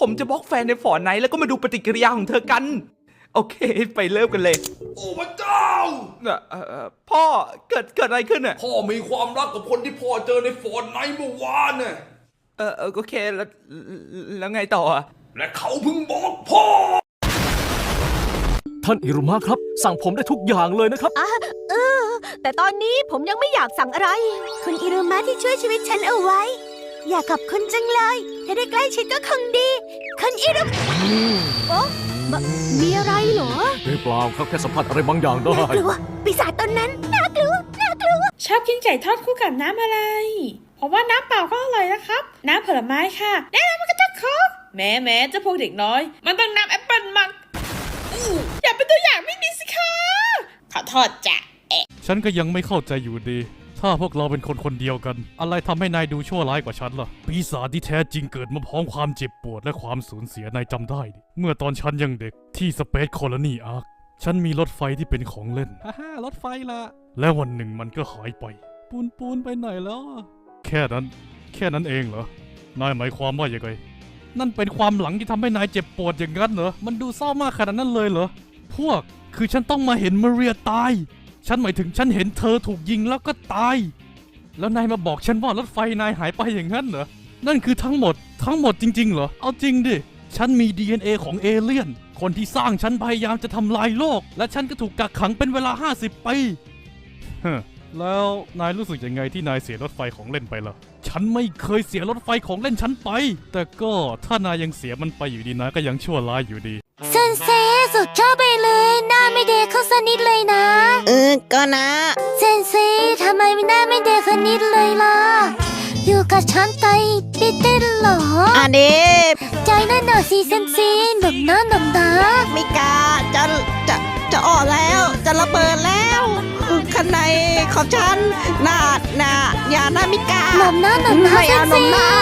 ผมจะบล็อกแฟนในฟอร์ไนท์แล้วก็มาดูปฏิกิริยาของเธอกัน โอเค ไปเริ่มกันเลยโอ้พระเจ้าเอ่อเอ่อเอ่อพ่อเกิดเกิดอะไรขึ้นอะพ่อมีความรักกับคนที่พ่อเจอในฟอร์ดไนท์เมื่อวานน่ะ เออเออโอเคแล้วแล้วไงต่ออะและเขาเพิ่งบอกพ่อ ท่านอิรุมะครับ สั่งผมได้ทุกอย่างเลยนะครับแต่ตอนนี้ผมยังไม่อยากสั่งอะไร คุณอิรุมะที่ช่วยชีวิตฉันเอาไว้ อยากขอบคุณจังเลย ถ้าได้ใกล้ชิดก็คงดีคุณอิรุมโอ๊ะมมีอะไรเหรอเปล่าครับแค่สัมผัสอะไรบางอย่างได้น่ากลัวปีศาจตนนั้นน่ากลัวน่ากลัว ชอบกินไก่ทอดคู่กับน้ำอะไร เพราะว่าน้ำเปล่าก็อร่อยนะครับ น้ำผลไม้ค่ะแน่นอนมันก็จะครบแม้แม้เจะพวกเด็กน้อย มันต้องน้ำแอปเปิลมักอู้อย่าเป็นตัวอย่างไม่ดีสิคะขอโทษจ้ะฉันก็ยังไม่เข้าใจอยู่ดี ถ้าพวกเราเป็นคนคนเดียวกัน อะไรทำให้นายดูชั่วร้ายกว่าฉันล่ะ ปีศาจที่แท้จริงเกิดมาพร้อมความเจ็บปวดและความสูญเสียนายจำได้ดิเมื่อตอนฉันยังเด็กที่สเปซโคลนีอาร์คฉันมีรถไฟที่เป็นของเล่นฮ่าฮ่ารถไฟละและวันหนึ่งมันก็หายไป ปูนปูนไปไหนแล้วอะแค่นั้น แค่นั้นเองเหรอนายหมายความว่าอย่างไงนั่นเป็นความหลังที่ทำให้นายเจ็บปวดอย่างนั้นเหรอ มันดูเศร้ามากขนาดนั้นเลยเหรอ พวก คือฉันต้องมาเห็นมาเรียตาย ฉันหมายถึงฉันเห็นเธอถูกยิงแล้วก็ตาย แล้วนายมาบอกฉันว่ารถไฟนายหายไปอย่างนั้นเหรอ นั่นคือทั้งหมด ทั้งหมดจริงๆเหรอ เอาจริงดิ ฉันมี DNA ของเอเลี่ยน คนที่สร้างฉันพยายามจะทำลายโลก และฉันก็ถูกกักขังเป็นเวลา 50 ปีฮะแล้วนายรู้สึกยังไงที่นายเสียรถไฟของเล่นไปล่ะ ฉันไม่เคยเสียรถไฟของเล่นฉันไป แต่ก็ถ้านายยังเสียมันไปอยู่ดีนะก็ยังชั่วร้ายอยู่ดีเซนเซสุดชอบไปเลย หน้าไม่เด็กขึ้นสักนิดเลยนะเออ ก็นะเซนเซทำไมหน้าไม่เด็กขึ้นนิดเลยล่ะ อยู่กับฉันใจปิดเต้นเหรออะเดฟใจนั่นน่ะสิเซนเซหนุ่มน้าหนุ่มน้ามิกาจะจะจะออกแล้ว จะระเบิดแล้วข้างในของฉันน่าน่าอย่านะมิกาหนุ่มน้าหนุ่มน้าไม่เซเอานนเซมนะขอโทษค่ะเซนเ